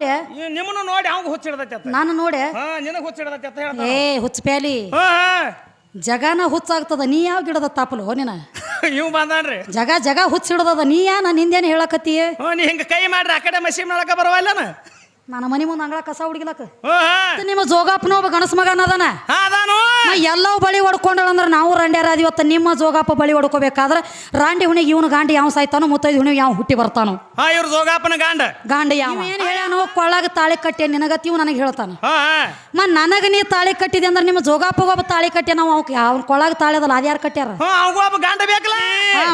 ನಿಮ್ಮನ್ನು ನೋಡಿ ಅವಂಗ ಹುಚ್ಚಿಡ್ದೈತಿ ಅಂತ ನಾನು ನೋಡೆ. ಹಾ ನಿನಗ್ ಹುಚ್ಚಿಡ್ದೈತಿ ಅಂತ ಹೇಳ್ತಾನ ಏ ಹುಚ್ಚಪ್ಯಾಲಿ ಹಾ ಜಗನ ಹುಚ್ಚಾಗ್ತದ ನೀ ಯಾವ ಗಿಡದ ತಾಪಲು? ನೀನ. ಇವ್ ಬಂದಾನ್ರಿ. ಜಗ ಜಗ ಹುಚ್ಚಿಡದ ನೀ ಯಾ ನಾನು ಹಿಂದೇನು ಹೇಳಕತ್ತಿ ಹ್ಞೂ ನೀ ಹಿಂಗ ಕೈ ಮಾಡ್ರಿ ಆ ಕಡೆ ಮಾಡಕ ಒಳಗ ಬರವಲ್ಲನ ನನ್ನ ಮನೆ ಮುಂದೆ ಅಂಗಳ ಕಸ ಹುಡುಗಿಲಕ್ಕ. ನಿಮ್ಮ ಜೋಗಪ್ಪನ ಒಬ್ಬ ಗಣಸ ಮಗನ ಅದಾನ ಎಲ್ಲವ ನಾ ಎಲ್ಲವೂ ಬಳಿ ಹೊಡ್ಕೊಂಡಳ ಅಂದ್ರೆ ನಾವು ರಂಡ್ಯಾರ ಇವತ್ತು ನಿಮ್ಮ ಜೋಗಾಪ ಬಳಿ ಹೊಡ್ಕೋಬೇಕಾದ್ರೆ ರಾಂಡಿ ಹುಣಿಗೆ ಇವನು ಗಾಂಡಿ ಯಾವ ಸಾಯ್ತಾನೋ ಮುತ್ತೈದು ಹುಣಿಗೆ ಯಾವ ಹುಟ್ಟಿ ಬರ್ತಾನೋ. ಹಾ ಇವ್ರ ಜೋಗಾಪನ ಗಾಂಡ. ಗಾಂಡಿ ಯಾವ? ಏನು ಹೇಳ್ಯಾನೋ ಕೊಳ್ಳಾಗ ತಾಳಿ ಕಟ್ಟಿ ನಿನಗತಿ ಇವ್ ನನಗೆ ಹೇಳ್ತಾನ. ಮ ನನಗೆ ನೀ ತಾಳಿ ಕಟ್ಟಿದೆ ಅಂದ್ರೆ ನಿಮ್ಮ ಜೋಗಪ್ಪಗ ಒಬ್ಬ ತಾಳಿ ಕಟ್ಟಿ ನಾವು ಅವ್ಕೆ ಅವ್ನ ಕೊಳಗ ತಾಳಿ ಅದಲ್ಲ ಅದ್ಯಾರು ಕಟ್ಟ್ಯಾರ?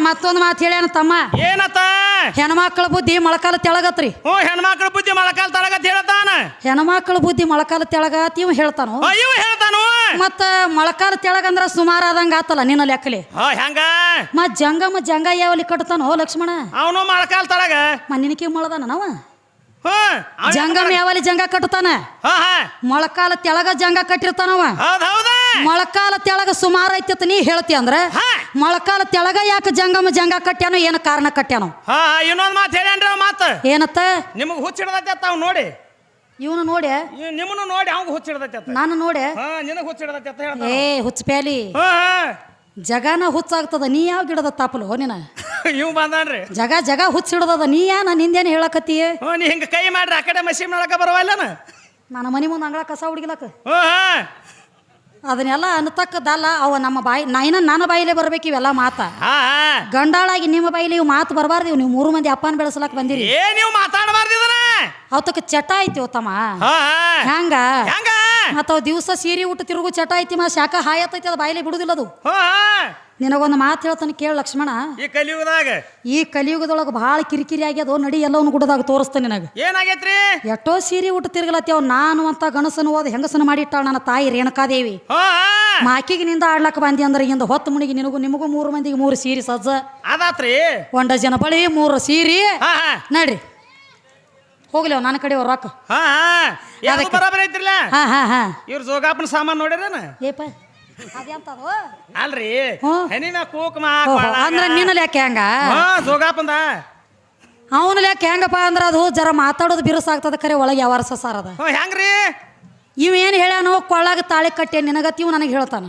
ಮತ್ತೊಂದು ಮಾತು ಹೇಳ್ಯಾನ ತಮ್ಮ. ಏನತ್ತ? ಹೆಣ್ಮಕ್ಳ ಬುದ್ಧಿ ಮೊಳಕಾಲ ತೆಳಗತ್ರಿ. ಓ ಹೆಣ್ಮಕ್ಳ ಬುದ್ಧಿ ಮೊಳಕಾಲ ತೆಳಗತ್ ಹೇಳ್ತಾನ. ಹೆಣ್ಮಕ್ಳ ಬುದ್ಧಿ ಮೊಳಕಾಲ ತೆಳಗತ್ ಇವ್ ಹೇಳ್ತಾನು? ಇವ್ ಇವ ಹೇಳ್ತಾನು. ಮತ್ತ ಮೊಳಕಾಲ ತೆಳಗಂದ್ರ ಸುಮಾರು ಆದಂಗ ಆತಲ್ಲ ನಿನ್ನ ಲೆಕ್ಕಲಿ. ಹಾ ಹೆಂಗ? ಮತ್ ಜಂಗಮ ಜಂಗ ಯಾವಲಿ ಕಟ್ತಾನೋ ಲಕ್ಷ್ಮಣ? ಅವನು ಮೊಳಕಾಲ ತಳಗ. ಮನ್ನಿನಕಿ ಮೊಳದಾನ ನಾವ? ಜಂಗಮ್ಮ ಜಂಗಮ ಯಾವಲಿ ಜಂಗ ಕಟ್ತಾನ? ಹಾ ಹಾ. ಮೊಳಕಾಲ ತೆಳಗ ಜಂಗ ಕಟ್ಟಿರ್ತಾನವ? ಹೌದ್ ಹೌದಾ. ಮೊಳಕಾಲ ತೆಳಗ ಸುಮಾರು ಐತಿ ನೀ ಹೇಳ್ತಿ ಅಂದ್ರೆ ಹಾ. ಮೊಳಕಾಲ ತೆಳಗ ಯಾಕೆ ಜಂಗಮ ಜಂಗ ಕಟ್ಟ್ಯಾನೋ ಏನು ಕಾರಣ ಕಟ್ಟ್ಯಾನೋ? ಹಾ ಇನ್ನೊಂದು ಮಾತು ಹೇಳ್ಯಾನ್ರಿ ಅವ ಮಾತು. ಏನತ್ತ? ನಿಮಗೆ ಹುಚ್ಚಿಡ್ದೈತಿ ಅತ್ತ ಅವ್ ನೋಡಿ. ಇವನು ನೋಡಿ ಇವ್ ನಿಮ್ಮನ್ನು ನೋಡಿ ಅವಂಗ ಹುಚ್ಚಿಡದತ್ತೆ ಅತ್ತ. ನಾನು ನೋಡಿ ಹಾ ನಿನಗೆ ಹುಚ್ಚಿಡ್ದೈತಿ ಅಂತ ಹೇಳ್ತಾನ ಏ ಹುಚ್ಚ ಪ್ಯಾಲಿ. ಹಾ ಹಾ. ಜಗನ ಹುಚ್ಚಾಗ್ತದ ನೀ ಯಾವ ಗಿಡದ ತಾಪಲು ನೀನ? ಇವ್ ಬಂದಾನ್ರಿ. ಜಗ ಜಗ ಹುಚ್ಚಿಡದದ ನೀ ಯಾ ನಾನು ಹಿಂದೇನು ಹೇಳಕತ್ತಿ? ಹ್ಞೂ ನೀ ಹಿಂಗ ಕೈ ಮಾಡ್ರಿ ಆ ಕಡೆ ಮಷೀನ್ ಮಾಡಕ ಬರವಲ್ಲನ? ನನ್ನ ಮನೆ ಮುಂದೆ ಅಂಗಳ ಕಸ ಹುಡುಗಿಲಕ್ಕ. ಹ್ಞೂ ಹಾ. ಅದನ್ನೆಲ್ಲ ಅನ್ತಕ್ಕದಲ್ಲ ಅವ ನಮ್ಮ ಬಾಯಿ ನೈನ ನನ್ನ ಬಾಯಿಲೆ ಬರ್ಬೇಕು ಇವೆಲ್ಲ ಮಾತ. ಹಾ ಗಂಡಾಳಾಗಿ ನಿಮ್ಮ ಬಾಯಿಲಿ ಇವು ಮಾತು ಬರಬಾರ್ದು ಇವು ನೀವು ಮೂರು ಮಂದಿ ಅಪ್ಪನ ಬೆಳೆಸಲಕ್ ಬಂದಿರಿ. ಏ ನೀವು ಮಾತಾಡಬಾರ್ದಿದನ ಅವತ್ತಕ್ಕೆ ಚಟ ಐತಿ ತಮ್ಮ. ಹಾ ಹಾ. ಹ್ಯಾಂಗ ಹೆಂಗ? ಅವ್ ದಿವಸ ಸೀರೆ ಊಟ ತಿರುಗು ಚಟ ಐತಿ ಮಾ ಶಾಖ ಹಾಯತೈತಿ ಅದು ಬಾಯಿಲಿ ಬಿಡುದಿಲ್ಲ ಅದು. ಹಾ ನಿನಗೊಂದು ಮಾತು ಹೇಳ್ತಾನೆ ಕೇಳು ಲಕ್ಷ್ಮಣ. ಈ ಕಲಿಯುಗದಾಗ? ಈ ಕಲಿಯುಗದೊಳಗೆ ಭಾಳ ಕಿರಿಕಿರಿ ಆಗ್ಯದ ನಡಿ ಎಲ್ಲವನ್ನ ಗುಡದಾಗ ತೋರಿಸ್ತಾನೆ ನಿನಗೆ. ಏನಾಗೈತ್ರಿ? ಎಷ್ಟೋ ಸೀರೆ ಊಟ ತಿರುಗಲತ್ತೇವ್ ನಾನು ಅಂತ ಗಣಸನ ಓದ್ ಹೆಂಗಸನ ಮಾಡಿಟ್ಟಾಳ ನನ್ನ ತಾಯಿ ರೇಣುಕಾದೇವಿ. ಹಾ ಮಾಕಿಗೆ ನಿಂದ ಆಡ್ಲಕ್ಕ ಬಂದಿ ಅಂದ್ರೆ ಇಂದ ಹೊತ್ತು ಮುಣಿಗೆ ನಿನಗೂ ನಿಮಗೂ ಮೂರು ಮಂದಿಗೆ ಮೂರು ಸೀರೆ ಸಜ್ಜ. ಅದಾತ್ರಿ? ಒಂಡ ಜನ ಬಳಿ ಮೂರು ಸೀರೆ. ಹಾ. ನಡ್ರಿ. ಹೋಗ್ಲಿ ನನ್ನ ಕಡೆ ಅವ್ರ ರೊಕ್ಕ. ಹಾ ಯಾವ್ದು ಬರಾಬರಿ ಐತ್ರಿಲ್ಲ? ಹಾ ಹಾ ಹಾ. ಇವ್ರ ಜೋಗಾಪನ ಸಾಮಾನು ನೋಡಿರೇನ ಏಪ ಅದೆಂತದು ಅಲ್ರಿ ಹ್ಮ್. ಹೆಣ್ಣಿನ ಕುಂಕುಮ ಓಹೋ, ಅಂದ್ರ ನಿನ್ನ ಲೆಕ್ಕ ಹೆಂಗ? ಹಾ ಜೋಗಾಪಂದ ಅವನ ಲೆಕ್ಕ ಹೆಂಗಪ್ಪ ಅಂದ್ರ ಅದು ಜರ ಮಾತಾಡೋದು ಬಿರುಸಾಗ್ತದ ಖರೆ ಒಳಗೆ ಯಾವ ಸಾರ ಅದ. ಹ್ಞೂ ಹೆಂಗ್ರಿ? ಇವ್ ಏನು ಹೇಳ್ಯಾನೋ ಕೊಳ್ಳಾಗ ತಾಳಿ ಕಟ್ಟೆ ನಿನಗತಿ ಇವ್ ನನಗೆ ಹೇಳ್ತಾನೆ.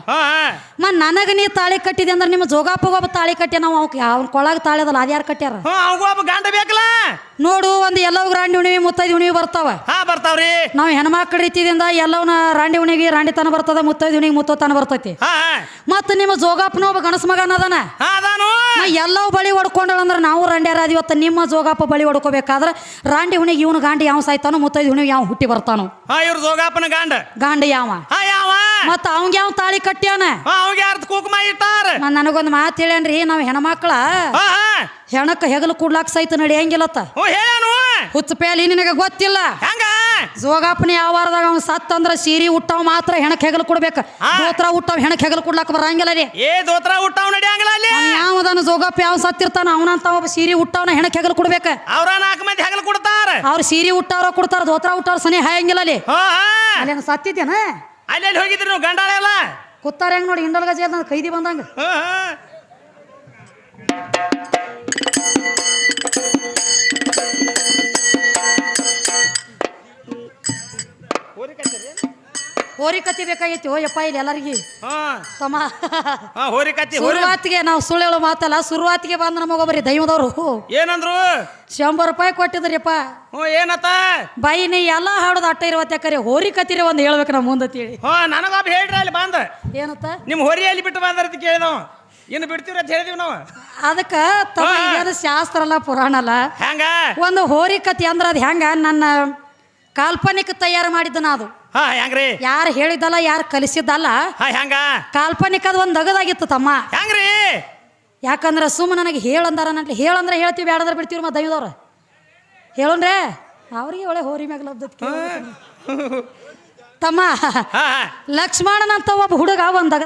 ಮತ್ತು ನನಗೆ ನೀ ತಾಳಿ ಕಟ್ಟಿದೆ ಅಂದ್ರೆ ನಿಮ್ಮ ಜೋಗಾಪಗೊಬ್ಬ ತಾಳಿ ಕಟ್ಟೆ ನಾವು ಅವ್ಕೆ ಅವ್ನ ಕೊಳಗ ತಾಳಿ ಅದಲ್ಲ ಅದ್ಯಾರು ಕಟ್ಟ್ಯಾರ? ಹ್ಞೂ ಒಬ್ಬ ಗಂಡ ಬೇಕಲ್ಲ? ನೋಡು ಒಂದು ಎಲ್ಲವ್ ರಾಂಡಿ ಹುಣಿವಿ ಮುತ್ತೈದು ಹುಣಿವಿ ಬರ್ತಾವ. ಬರ್ತಾವ್ರಿ. ನಾವು ಹೆಣ್ಮಕ್ಳ ರೀತಿಯಿಂದ ಎಲ್ಲವನ್ನ ರಾಂಡಿ ಹುಣಿಗೆ ರಾಂಡಿ ತನ ಬರ್ತದ ಮುತ್ತೈದು ಹುಣಿಗೆ ಮುತ್ತೋ ಬರ್ತೈತಿ. ಮತ್ತ ನಿಮ್ಮ ಜೋಗಾಪನ ಒಬ್ಬ ಗಣಸ ಮಗನ ಅದಾನ. ಎಲ್ಲವೂ ಬಳಿ ಹೊಡ್ಕೊಂಡಳಂದ್ರೆ ನಾವು ರಂಡ್ಯಾರ ಇವತ್ತು ನಿಮ್ಮ ಜೋಗಪ್ಪ ಬಳಿ ಹೊಡ್ಕೋಬೇಕಾದ್ರೆ ರಾಂಡಿ ಹುಣಿಗೆ ಇವನು ಗಾಂಡಿ ಯಾವ ಸಾಯ್ತಾನೋ ಮುತ್ತೈದು ಹುಣಿಗೆ ಯಾವ ಹುಟ್ಟಿ ಬರ್ತಾನೋ. ಹಾ ಇವ್ರ ಜೋಗಾಪನ ಗಾಂಡ. ಗಾಂಡ ಯಾವ? ಹಾ ಯಾವ? ಮತ್ತ ಅವ್ಗೆ ಯಾವ ತಾಳಿ ಕಟ್ಟ್ಯಾನ? ಅವಂಗ ಯಾರ್ದ ಕುಂಕುಮ ಇಟ್ಟಾರ? ನನಗೊಂದು ಮಾತು ಹೇಳ್ಯಾನ್ರಿ ನಾವು ಹೆಣ್ಮಕ್ಳ. ಹೆಣಕ್ಕ ಹೆಗಲು ಕೂಡ್ಲಾಕ್ ಸಹಿತ ನಡಿ ಹೇಳನು ಹುಚ್ಚ ಪ್ಯಾಲಿ ನಿನಗೆ ಗೊತ್ತಿಲ್ಲ. ಹೆಂಗ? ಜೋಗಾಪನ ಯಾವಾರದಾಗ ಅವ್ನು ಸತ್ತಂದ್ರ ಸೀರೆ ಹುಟ್ಟವ್ ಮಾತ್ರ ಹೆಣಕ್ ಹೆಗಲು ಕೊಡ್ಬೇಕು. ಹಾ. ದೋತ್ರ ಹುಟ್ಟವ್ ಹೆಣಕ್ ಹೆಗಲು ಕೊಡ್ಲಾಕ ಬರಂಗಿಲ್ಲ ರೀ ಏ ದೋತ್ರ ಊಟವ್ ನಡಿಯಂಗಿಲ್ಲ ಅಲ್ಲಿ. ಅವ್ನು ಯಾವದಾನ ಜೋಗಪ್ಪ ಯಾವ ಸತ್ತಿರ್ತಾನ ಅವನಂತ ಒಬ್ಬ ಸೀರೆ ಹುಟ್ಟವನ ಹೆಣಕ್ ಹೆಗಲು ಕೊಡ್ಬೇಕು. ಅವ್ರ ನಾಲ್ಕು ಮಂದಿ ಹೆಗಲ್ ಕೊಡ್ತಾರ. ಅವ್ರ ಸೀರಿ ಹುಟ್ಟಾರ ಕೊಡ್ತಾರ ದೋತ್ರ ಹುಟ್ಟಾರ ಸನಿ ಹಾಯಂಗಿಲ್ಲ ಅಲ್ಲಿ. ಹಾ ಹಾ. ಅಲ್ಲೇನು ಸತ್ತಿದ್ದೇನ ಅಲ್ಲಿ ಅಲ್ಲಿ ಹೋಗಿದ್ರಿ ನೀವು ಗಂಡಾಳೆ ಎಲ್ಲ? ಕೂತಾರ ಹೆಂಗ್ ನೋಡಿ ಹಿಂಡಲ್ಗ ಜೇಲ್ ಕೈದಿ ಬಂದಂಗ. ಹೋರಿ ಕತ್ತಿ ಬೇಕಾಗಿತ್ತು ಓ ಯಪ್ಪ ಇಲ್ಲಿ ಎಲ್ಲರಿಗೆ. ತಮ್ಮ ಹೋರಿ ಶುರುವಾತಿಗೆ ನಾವು ಸುಳ್ಳು ಹೇಳೋ ಮಾತಲ್ಲ ಶುರುವಾತಿಗೆ ಬಂದ ನಮಗೊಬ್ಬರಿ ದೈವದವರು. ಏನಂದ್ರು? ಶಂಬರ್ ರೂಪಾಯಿ ಕೊಟ್ಟಿದ್ರಿಪ್ಪ. ಏನತ್ತ? ಬೈ ನೀ ಎಲ್ಲ ಹಾಡೋದು ಅಟ್ಟ ಇರುವತ್ತೆ ಹೋರಿ ಕತ್ತಿರಿ ಒಂದು ಹೇಳ್ಬೇಕು ನಮ್ಮ ಮುಂದೆ ತಿಳಿ ಹಾ ನನಗೊಬ್ಬ ಹೇಳ್ರಿ ಅಲ್ಲಿ ಬಂದ. ಏನತ್ತ? ನಿಮ್ಮ ಹೊರಿ ಅಲ್ಲಿ ಬಿಟ್ಟು ಬಂದ್ರ ಅಂತ ಏನು ಇನ್ನು ಬಿಡ್ತೀವ್ರಿ ಅಂತ ಹೇಳಿದೀವಿ ನಾವು. ಅದಕ್ಕೆ ತಮ್ಮ. ಶಾಸ್ತ್ರ ಅಲ್ಲ ಪುರಾಣ ಅಲ್ಲ. ಹೆಂಗ? ಒಂದು ಹೋರಿ ಕತ್ತಿ ಅಂದ್ರೆ ಅದು ಹೆಂಗ? ನನ್ನ ಕಾಲ್ಪನಿಕ ತಯಾರು ಮಾಡಿದ್ದನ ಅದು. ಹಾ ಹೆಂಗ್ರಿ. ಯಾರು ಹೇಳಿದ್ದಲ್ಲ ಯಾರು ಕಲಿಸಿದ್ದಲ್ಲ ಹಾ ಹೆಂಗ. ಕಾಲ್ಪನಿಕ ಅದು ಒಂದು ದಗದಾಗಿತ್ತು ತಮ್ಮ. ಹೆಂಗ್ರಿ. ಯಾಕಂದ್ರೆ ಸುಮ್ಮ ನನಗೆ ಹೇಳಂದಾರ ನಟ್ಲಿ ಹೇಳಂದ್ರೆ ಹೇಳ್ತೀವಿ ಬೇಡಂದ್ರೆ ಬಿಡ್ತೀವಿ ಮತ್ತೆ ದೈವದವ್ರು. ಹೇಳೋಣ್ರೆ? ಅವ್ರಿಗೆ ಒಳ್ಳೆ ಹೋರಿ ಮ್ಯಾಗ ಲಬ್ಧ ತಮ್ಮ ಲಕ್ಷ್ಮಣನಂತ ಒಬ್ಬ ಹುಡುಗ ಒಂದಾಗ